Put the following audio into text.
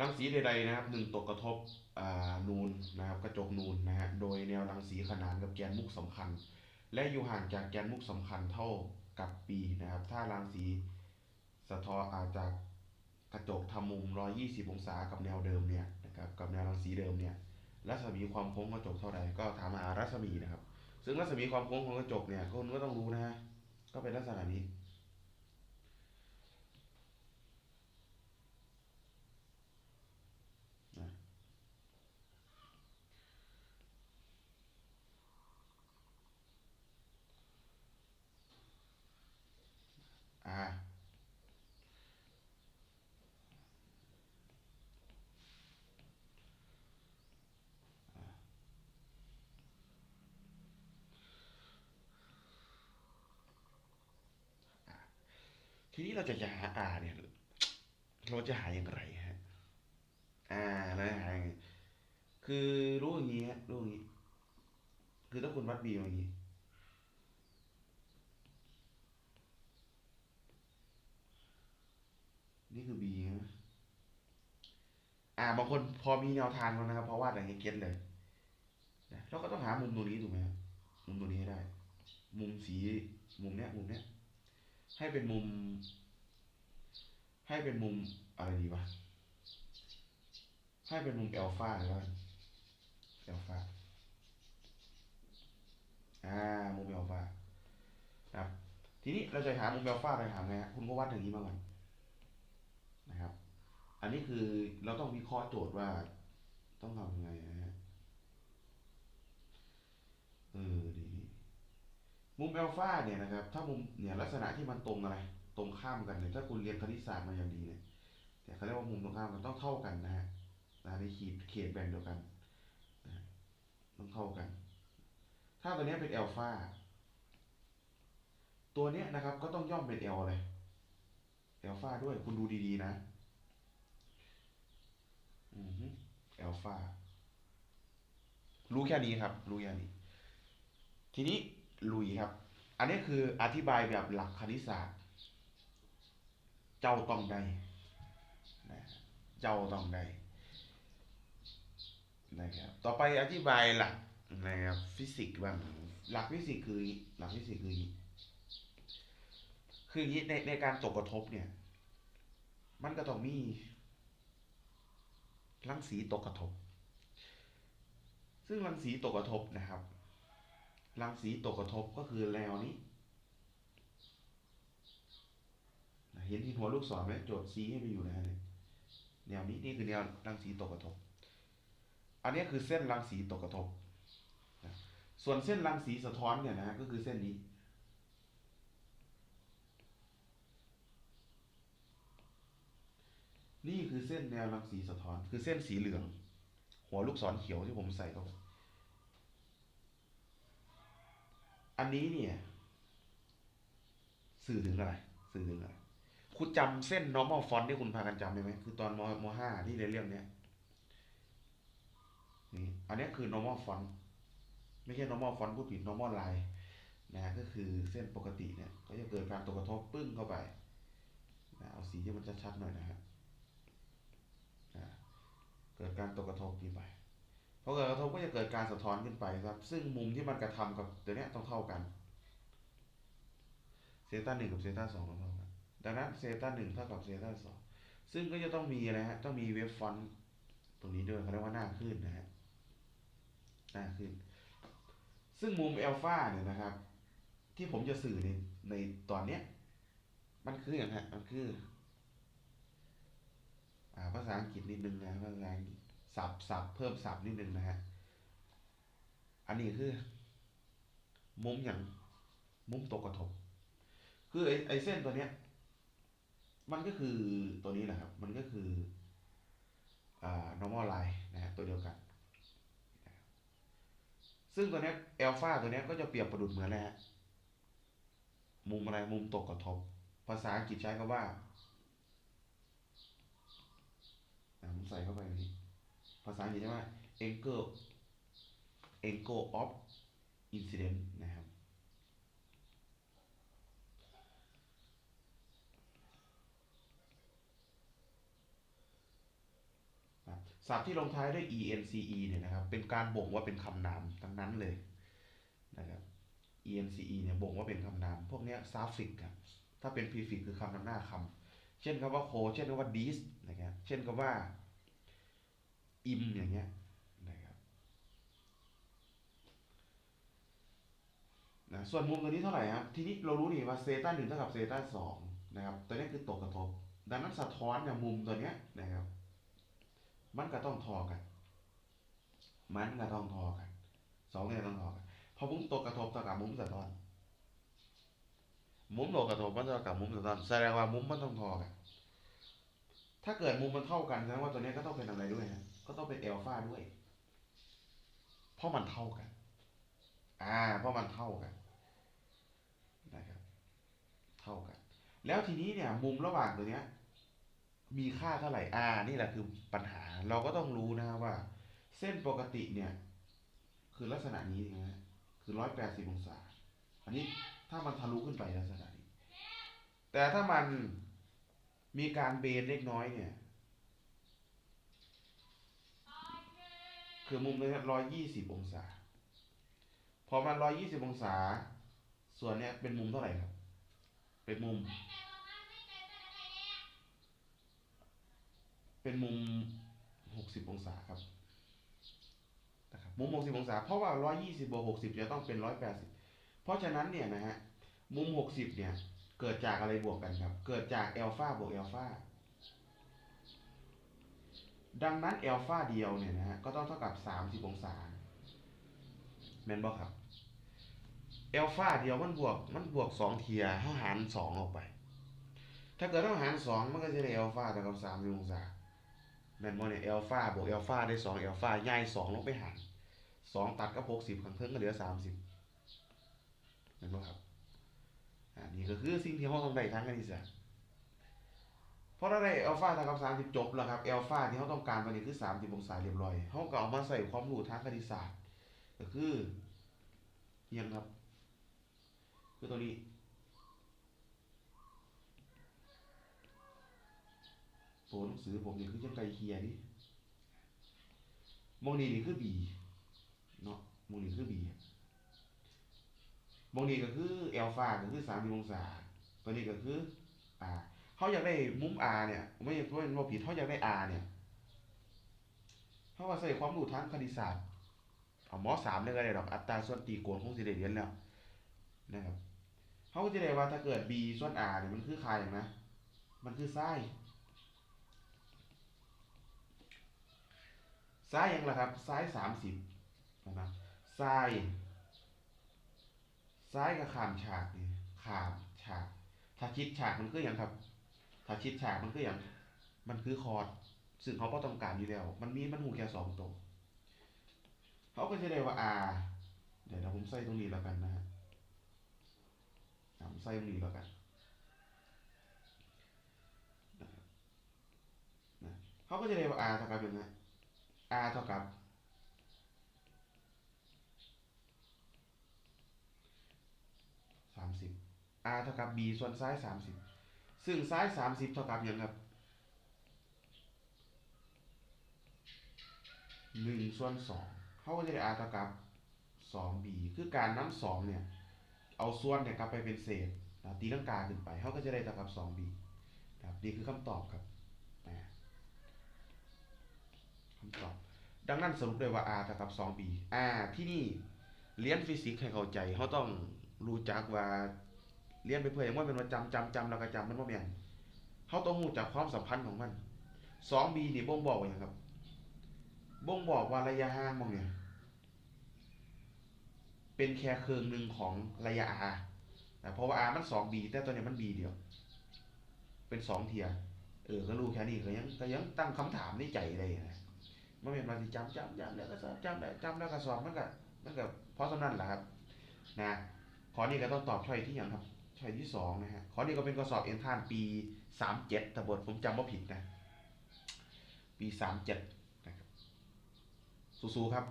รังสีใดๆนะครับหนึ่งตกกระทบนูนนะครับกระจกนูนนะฮะโดยแนวรังสีขนานกับแกนมุกสำคัญ และอยู่ห่างจากแกนมุกสำคัญเท่ากับปีนะครับ ถ้ารังสีสะท้อนอาจากกระจกทำมุม 120 องศากับแนวเดิมเนี่ยนะครับกับแนวรังสีเดิมเนี่ยรัศมีความโค้งกระจกเท่าใดก็ถามหารัศมีนะครับ ซึ่งรัศมีความโค้งของกระจกเนี่ยคุณก็ต้องรู้นะฮะก็เป็นลักษณะนี้ ทีนี้เราจะจะหา R เนี่ย เราจะหาอย่างไรฮะอ่าเราจะหาคือรู้อย่างนี้ฮะรู้อย่างนี้ คือถ้าคุณวัด B มาอย่างนี้นี่คือ B นะอ่าบางคนพอมีแนวทางแล้วนะครับ เพราะว่าอะไรเงี้ยเก็ตเลยนะเราก็ต้องหามุมตัวนี้ถูกไหมมุมตัวนี้ให้ได้ มุมสี มุมเนี้ย มุมเนี้ย ให้เป็นมุม ให้เป็นมุมอะไรดีวะ ให้เป็นมุมเอลฟาเลยว่าเอลฟาอ่า มุมเอลฟาครับ ทีนี้เราจะหามุมเอลฟาไปหาไงฮะคุณก็วัดอย่างนี้มาก่อนนะครับ อันนี้คือเราต้องวิเคราะห์โจทย์ว่าต้องทำยังไงนะฮะ เออดี มุมเอลฟาเนี่ยนะครับ ถ้ามุมเนี่ยลักษณะที่มันตรงอะไร ตรงข้ามกันเนี่ยถ้าคุณเรียนคณิตศาสตร์มาอย่างดีเนี่ยแต่เขาเรียกว่ามุมตรงข้ามมันต้องเท่ากันนะฮะในขีดเขตแบ่งเดียวกันต้องเท่ากัน ถ้าตัวนี้เป็นเอลฟาตัวเนี้ยนะครับก็ต้องย่อมเป็นเอลอะไรเอลฟาด้วยคุณดูดีๆนะอือฮึเอลฟารู้แค่นี้ครับ รู้แค่นี้ ทีนี้ ลุยครับ อันนี้คืออธิบายแบบหลักคณิตศาสตร์ เจ้าต้องได้นะเจ้าต้องได้นะครับ ต่อไปอธิบายหลักนะครับฟิสิกส์บ้างหลักฟิสิกส์คือหลักฟิสิกส์คือคืออย่างนี้ในในการตกกระทบเนี่ย มันก็ต้องมีรังสีตกกระทบ ซึ่งรังสีตกกระทบนะครับ รังสีตกกระทบก็คือแนวนี้ เห็นที่หัวลูกศรไหมโจทย์ซีให้ไปอยู่นะเนี่ยแนวนี้นี่คือแนวรังสีตกกระทบ อันนี้คือเส้นรังสีตกกระทบนะส่วนเส้นรังสีสะท้อนเนี่ยนะฮะก็คือเส้นนี้ นี่คือเส้นแนวรังสีสะท้อน คือเส้นสีเหลือง หัวลูกศรเขียวที่ผมใส่เข้าไป อันนี้เนี่ย สื่อถึงอะไร สื่อถึงอะไร คุณจำเส้น normal font ที่คุณพากันจำได้ไหม คือตอนมมห้าที่เรียนเรื่องเนี้ยนี่อันนี้คือ normal font ไม่ใช่ normal font พูดผิด normal line นะฮะก็คือเส้นปกติเนี่ย ก็จะเกิดการตกกระทบปึ้งเข้าไปนะเอาสีที่มันชัดๆหน่อยนะฮะนะเกิดการตกกระทบนี้ไป พอเกิดกระทบก็จะเกิดการสะท้อนขึ้นไปครับ ซึ่งมุมที่มันกระทำกับตัวเนี้ยต้องเท่ากันเซต้าหนึ่งกับเซต้าสองต้องเท่ากัน ดังนั้นเซต้าหนึ่งเท่ากับเซต้าสองซึ่งก็จะต้องมีอะไรฮะต้องมีเวฟฟอนต์ตรงนี้ด้วยเขาเรียกว่าหน้าขึ้นนะฮะหน้าขึ้น ซึ่งมุมเอลฟาเนี่ยนะครับ ที่ผมจะสื่อในในตอนเนี้ยมันคืออย่างฮะมันคือ อ่าภาษาอังกฤษนิดนึงนะภาษาอังกฤษ สับสับเพิ่มสับนิดนึงนะฮะ อันนี้คือ มุมอย่างมุมตกกระทบ คือไอไอเส้นตัวเนี้ย มันก็คือตัวนี้แหละครับ มันก็คืออ่า normal line นะฮะตัวเดียวกัน ซึ่งตัวเนี้ย alpha ตัวเนี้ยก็จะเปรียบประดุจเหมือนอะไรฮะมุมอะไรมุมตกกระทบ ภาษาอังกฤษใช้คำว่าอ่าผมใส่เข้าไปนี่ ภาษาอังกฤษใช่ไหม angle angle of incident นะครับ ศัพท์ที่ลงท้ายด้วย ence เนี่ยนะครับ เป็นการบ่งว่าเป็นคำนามทั้งนั้นเลยนะครับ ence เนี่ยบ่งว่าเป็นคำนาม พวกนี้ suffix ครับ ถ้าเป็น prefix คือคำนำหน้าคำ เช่นคำว่า co เช่นคำว่า dis นะครับ เช่นคำว่า im อย่างเงี้ยนะครับนะส่วนมุมตัวนี้เท่าไหร่ครับทีนี้เรารู้นี่ว่าเซต้าหนึ่งเท่ากับเซต้าสองนะครับ ตัวนี้คือตกกระทบ ดังนั้นสะท้อนเนี่ยมุมตัวเนี้ยนะครับ มันก็ต้องทอกัน มันก็ต้องทอกันสองเนี่ยต้องทอกันพอมุมตกกระทบเท่ากับมุมสะท้อนมุมตกกระทบมันเท่ากับมุมสะท้อนแสดงว่ามุมมันต้องทอกันถ้าเกิดมุมมันเท่ากันแสดงว่าตัวนี้ก็ต้องเป็นอะไรด้วยฮะ ก็ต้องเป็นเอลฟาด้วย เพราะมันเท่ากัน อ่า เพราะมันเท่ากันนะครับ เท่ากัน แล้วทีนี้เนี่ย มุมระหว่างตัวเนี้ย มีค่าเท่าไหร่ อ่า นี่แหละคือปัญหา เราก็ต้องรู้นะครับว่า เส้นปกติเนี่ย คือลักษณะนี้นะคือร้อยแปดสิบองศา อันนี้ถ้ามันทะลุขึ้นไปลักษณะนี้ แต่ถ้ามันมีการเบนเล็กน้อยเนี่ย คือมุมนี้ร้อยยี่สิบองศา พอมันร้อยยี่สิบองศา ส่วนเนี้ยเป็นมุมเท่าไหร่ครับ เป็นมุม เป็นมุมหกสิบองศาครับนะครับมุมหกสิบองศา เพราะว่าร้อยยี่สิบบวกหกสิบจะต้องเป็นร้อยแปดสิบเพราะฉะนั้นเนี่ยนะฮะมุมหกสิบเนี่ยเกิดจากอะไรบวกกันครับ เกิดจากเอลฟาบวกเอลฟา ดังนั้นเอลฟาเดียวเนี่ยนะฮะก็ต้องเท่ากับสามสิบองศาแม่นบ่ครับเอลฟาเดียวมันบวกมันบวกสองเทียถ้าหารสองออกไป ถ้าเกิดต้องหารสองมันก็จะได้เอลฟาเท่ากับสามสิบองศาแม่นบ่เนี่ยเอลฟาบวกเอลฟาได้สองเอลฟาย่ายสองลงไปหารสองตัดกับหกสิบข้างเทิงก็เหลือสามสิบแม่นบ่ครับอันนี้ก็คือสิ่งที่เราต้องได้ทางคณิตศาสตร์ เพราะเราได้อัลฟาเท่ากับสามสิบจบแล้วครับอัลฟาที่เราต้องการตอนนี้คือสามสิบองศาเรียบร้อยเราก็เอามาใส่ความรู้ทางคณิตศาสตร์ ก็คือเอียงครับ คือตัวนี้โปรหนังสือผมนี่คือจังไกลเคียดิมองนี่นี่คือ B เนาะมองนี่คือ B มองนี่ก็คืออัลฟาก็คือสามสิบองศา ตัวนี้ก็คือ R เขาอยากได้มุม R เนี่ยไม่ไม่ไม่ผิดเขาอยากได้ R เนี่ยเขาว่าใส่ความรู้ทางคณิตศาสตร์เอาหมอสามเลยก็ได้ดอกอัตราส่วนตีโกณคงสิได้เรียนแล้วนะครับเขาก็จะได้ว่าถ้าเกิด B ส่วน R เนี่ยมันคือใค่าอย่างนะ มันคือไส้ไส้ยังล่ะครับไส้สามสิบนะครับไส้ไส้กับขามฉากนี่ขามฉาก ถ้าชิดฉากมันคืออย่างครับ ถ้าชิดฉากมันคืออย่างมันคือคอร์ดซึ่งเขาก็ต้องการอยู่แล้ว มันมีมันหูแค่สองตัวเขาก็จะได้ว่า R เดี๋ยวผมใส่ตรงนี้แล้วกันนะฮะผมใส่ตรงนี้แล้วกันเขาก็จะได้ว่า R เท่ากับยังไง R เท่ากับสามสิบ r เท่ากับ b ส่วนซ้ายสามสิบ ซึ่งซ้ายสามสิบเท่ากับยังครับหนึ่งส่วนสองเขาก็จะได้ r เท่ากับสอง b คือการนำสองเนี่ย เอาส่วนเนี่ยกลับไปเป็นเศษตีลังกาขึ้นไปเขาก็จะได้เท่ากับสอง b นะครับนี่คือคำตอบครับคำตอบ ดังนั้นสรุปเลยว่า r เท่ากับสอง b r ที่นี่เรียนฟิสิกส์ให้เข้าใจเขาต้องรู้จักว่า เรียนไปเพื่ออย่างว่าเป็นว่าจำจำจำแล้วก็จำมันว่าแม่นเขาต้องรู้จักความสัมพันธ์ของมันสองบีนี่บ่งบอกอย่างครับ บ่งบอกว่าระยะห่างมองเนี่ยเป็นแค่เครื่องหนึ่งของระยะ r แต่เพราะว่า r มันสอง b แต่ตัวเนี้ยมัน b เดียว เป็นสองเทียเออก็รู้แค่นี้ก็ยังก็ยังตั้งคำถามในใจเลยนะมันเป็นมาสิจำจำจำแล้วก็สอบจำได้จำแล้วก็สอบมันก็มันก็เพราะฉะนั้นแหละครับ นะ ขอนี้ก็ต้องตอบช่อยที่อย่างครับ ช่อยที่สองนะฮะข้อนี้ก็เป็นข้อสอบเอ็นท่านปีสามเจ็ดแต่บทผมจำว่าผิดนะ ปีสามเจ็ดนะครับสู้ๆครับ